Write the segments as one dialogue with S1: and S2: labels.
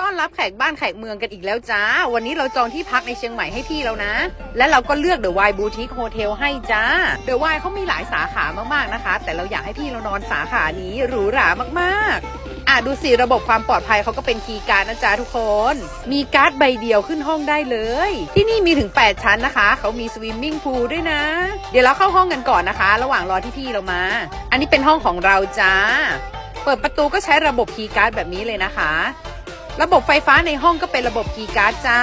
S1: ต้อนรับแขกบ้านแขกเมืองกันอีกแล้วจ้า วันนี้เราจองที่พักในเชียงใหม่ให้พี่แล้วนะ และเราก็เลือกเดอะวายบูติ e โฮเทลให้จ้าเดอะวายเขามีหลายสาขามากๆนะคะ แต่เราอยากให้พี่เรานอนสาขานี้หรูหรามากๆ อะดูสิระบบความปลอดภัยเขาก็เป็นคีย์การ์ดนะจ๊ะทุกคน มีการ์ดใบเดียวขึ้นห้องได้เลย ที่นี่มีถึง 8 ชั้นนะคะ เขามีสวิมมิ่งพูลด้วยนะ เดี๋ยวเราเข้าห้องกันก่อนนะคะ ระหว่างรอที่พี่เรามา อันนี้เป็นห้องของเราจ้า เปิดประตูก็ใช้ระบบคีย์การ์ดแบบนี้เลยนะคะ ระบบไฟฟ้าในห้องก็เป็นระบบกีการ์ดจ้า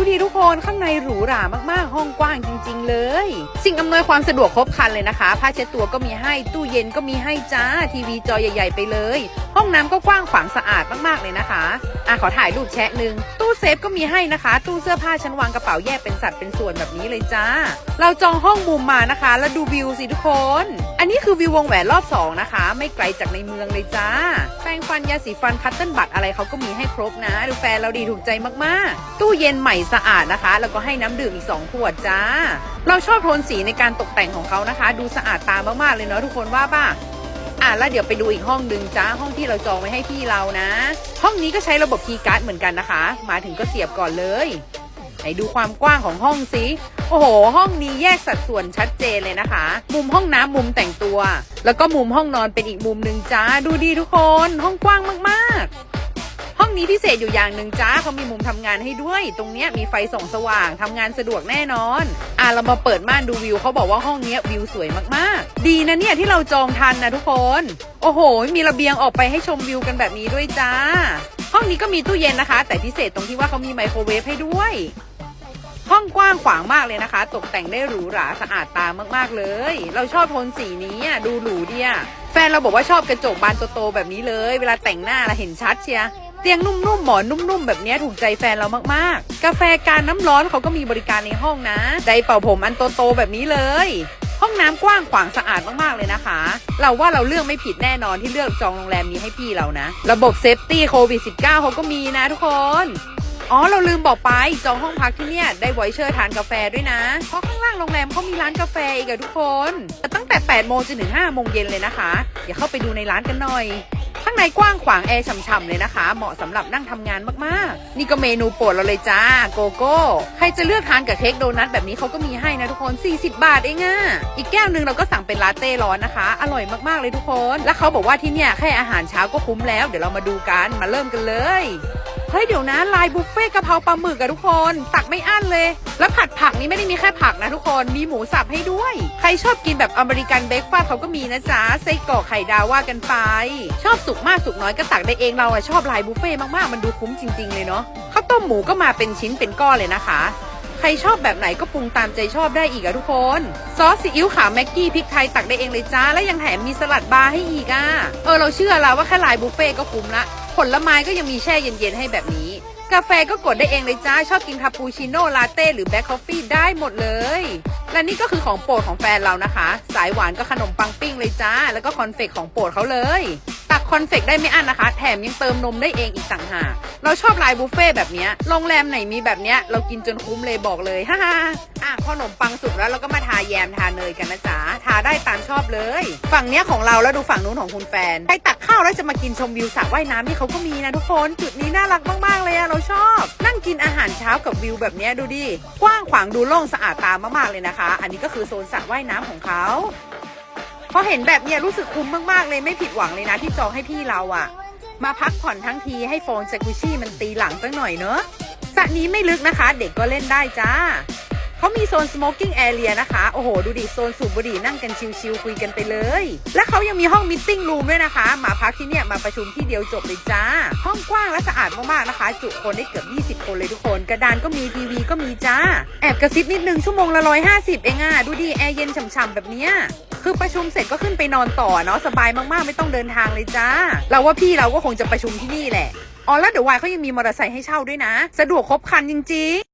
S1: ดูดีทุกคนข้างในหรูหรามากๆ ห้องกว้างจริง ๆ เลย สิ่งอำนวยความสะดวกครบครันเลยนะคะ ผ้าเช็ดตัวก็มีให้ตู้เย็นก็มีให้จ้า ทีวีจอใหญ่ ๆ ไปเลย ห้องน้ำก็กว้างขวางสะอาดมากๆเลยนะคะอะขอถ่ายรูปแชะหนึ่งตู้เซฟก็มีให้นะคะ ตู้เสื้อผ้าชั้นวางกระเป๋าแยกเป็นสัดเป็นส่วนแบบนี้เลยจ้า เราจองห้องมุมมานะคะ แล้วดูวิวสิทุกคน อันนี้คือวิววงแหวนรอบสองนะคะ ไม่ไกลจากในเมืองเลยจ้า แปรงฟันยาสีฟันคัตเติ้ลบัตอะไรเขาก็มีให้ครบนะ ดูแฟนเราดีถูกใจมากๆ ตู้เย็นใหม่สะอาดนะคะ แล้วก็ให้น้ำดื่มอีก 2 ขวดจ้า เราชอบโทนสีในการตกแต่งของเขานะคะ ดูสะอาดตามากๆเลยเนาะทุกคนว่าป่ะอะแล้วเดี๋ยวไปดูอีกห้องหนึ่งจ้าห้องที่เราจองไว้ให้พี่เรานะ ห้องนี้ก็ใช้ระบบคีย์การ์ดเหมือนกันนะคะ มาถึงก็เสียบก่อนเลยไหนดูความกว้างของห้องสิโอ้โห ห้องนี้แยกสัดส่วนชัดเจนเลยนะคะ มุมห้องน้ำมุมแต่งตัว แล้วก็มุมห้องนอนเป็นอีกมุมหนึ่งจ้าดูดีทุกคน ห้องกว้างมากๆ ห้องนี้พิเศษอยู่อย่างหนึ่งจ้าเขามีมุมทำงานให้ด้วย ตรงเนี้ยมีไฟส่องสว่างทำงานสะดวกแน่นอน อะเรามาเปิดม่านดูวิวเขาบอกว่าห้องเนี้ยวิวสวยมากๆ ดีนะเนี่ยที่เราจองทันนะทุกคน โอ้โห มีระเบียงออกไปให้ชมวิวกันแบบนี้ด้วยจ้า ห้องนี้ก็มีตู้เย็นนะคะ แต่พิเศษตรงที่ว่าเขามีไมโครเวฟให้ด้วย ห้องกว้างขวางมากเลยนะคะ ตกแต่งได้หรูหราสะอาดตามากๆเลย เราชอบโทนสีนี้อะดูหรูเดีอะแฟนเราบอกว่าชอบกระจกบานโตๆแบบนี้เลย เวลาแต่งหน้าเราเห็นชัดเชียร์ เตียงนุ่มๆ หมอนนุ่มๆ แบบนี้ถูกใจแฟนเรามากๆ กาแฟการน้ำร้อนเขาก็มีบริการในห้องนะได้เป่าผมอันโตๆ แบบนี้เลย ห้องน้ำกว้างขวางสะอาดมากๆ เลยนะคะ เราว่าเราเลือกไม่ผิดแน่นอนที่เลือกจองโรงแรมนี้ให้พี่เรานะ ระบบเซฟตี้โควิด -19 เขาก็มีนะทุกคนอ๋อ เราลืมบอกไป จองห้องพักที่เนี่ย ได้ไวเชอร์ทานกาแฟด้วยนะ เพราะข้างล่างโรงแรมเขามีร้านกาแฟอีกอะทุกคนแต่ตั้งแต่ 8 โมงจนถึง 5 โมงเย็นเลยนะคะ เดี๋ยวเข้าไปดูในร้านกันหน่อย ข้างในกว้างขวางแอร์ฉ่ำๆเลยนะคะ เหมาะสำหรับนั่งทำงานมากๆ นี่ก็เมนูโปรดเราเลยจ้าโกโก้ใครจะเลือกทานกับเค้กโดนัทแบบนี้เขาก็มีให้นะทุกคน 40 บาทเองอะอีกแก้วหนึ่งเราก็สั่งเป็นลาเต้ร้อนนะคะ อร่อยมากๆเลยทุกคน และเขาบอกว่าที่เนี่ยแค่อาหารเช้าก็คุ้มแล้ว เดี๋ยวเรามาดูกันมาเริ่มกันเลย เฮ้ยเดี๋ยวนะลายบุฟเฟ่กะเพราปลาหมึกอะทุกคน ตักไม่อั้นเลย แล้วผัดผักนี้ไม่ได้มีแค่ผักนะทุกคนมีหมูสับให้ด้วย ใครชอบกินแบบอเมริกันเบรกฟาสต์เขาก็มีนะจ๊ะไส้กรอกไข่ดาวว่ากันไป ชอบสุกมากสุกน้อยก็ตักได้เองเราอะชอบลายบุฟเฟ่มากๆมันดูคุ้มจริง ๆ เลยเนาะข้าวต้มหมูก็มาเป็นชิ้นเป็นก้อนเลยนะคะใครชอบแบบไหนก็ปรุงตามใจชอบได้อีกอะทุกคน ซอสซีอิ๊วขาวแม็กกี้พริกไทยตักได้เองเลยจ้า และยังแถมมีสลัดบาร์ให้อีกอะเออเราเชื่อแล้วว่าแค่ลายบุฟเฟ่ก็คุ้มละ ผลไม้ก็ยังมีแช่เย็นๆให้แบบนี้ กาแฟก็กดได้เองเลยจ้า ชอบกินคาปูชิโน่ลาเต้หรือแบล็คคอฟฟี่ได้หมดเลย และนี่ก็คือของโปรดของแฟนเรานะคะ สายหวานก็ขนมปังปิ้งเลยจ้า แล้วก็คอนเฟกของโปรดเขาเลย กคอนเฟกได้ไม่อั้นนะคะ แถมยังเติมนมได้เองอีกต่างหากเราชอบลายบุฟเฟ่แบบนี้โรงแรมไหนมีแบบนี้เรากินจนคุ้มเลยบอกเลยฮ่าฮ่าอะขนมปังสุกแล้วเราก็มาทาแยมทาเนยกันนะจ๊ะทาได้ตามชอบเลย ฝั่งเนี้ยของเราแล้วดูฝั่งนู้นของคุณแฟนใครตักข้าวแล้วจะมากินชมวิวสระว่ายน้ำที่เขาก็มีนะทุกคนจุดนี้น่ารักมากๆเลยอะเราชอบ นั่งกินอาหารเช้ากับวิวแบบนี้ดูดิกว้างขวางดูโล่งสะอาดตามากๆเลยนะคะ อันนี้ก็คือโซนสระว่ายน้ำของเขา พอเห็นแบบเนี้ยรู้สึกคุ้มมากๆเลยไม่ผิดหวังเลยนะที่จองให้พี่เราอะมาพักผ่อนทั้งทีให้โฟนจากุชี่มันตีหลังสักหน่อยเนอะสระนี้ไม่ลึกนะคะ เด็กก็เล่นได้จ้า เขามีโซน smoking area นะคะ โอ้โห ดูดิ โซนสูบบุหรี่นั่งกันชิลๆคุยกันไปเลย และเขายังมีห้องมิทติ้งรูมด้วยนะคะ มาพักที่เนี่ย มาประชุมที่เดียวจบเลยจ้า ห้องกว้างและสะอาดมากๆนะคะ จุคนได้เกือบ 20 คนเลยทุกคน กระดานก็มีทีวีก็มีจ้า แอบกระซิบนิดนึงชั่วโมงละ150เองอะดูดิ แอร์เย็นฉ่ำๆแบบเนี้ยคือประชุมเสร็จก็ขึ้นไปนอนต่อเนาะสบายมากๆ ไม่ต้องเดินทางเลยจ้า เราว่าพี่เราก็คงจะประชุมที่นี่แหละอ๋อแล้วเดี๋ยววายเขายังมีมอเตอร์ไซค์ให้เช่าด้วยนะ สะดวกครบคันจริงๆ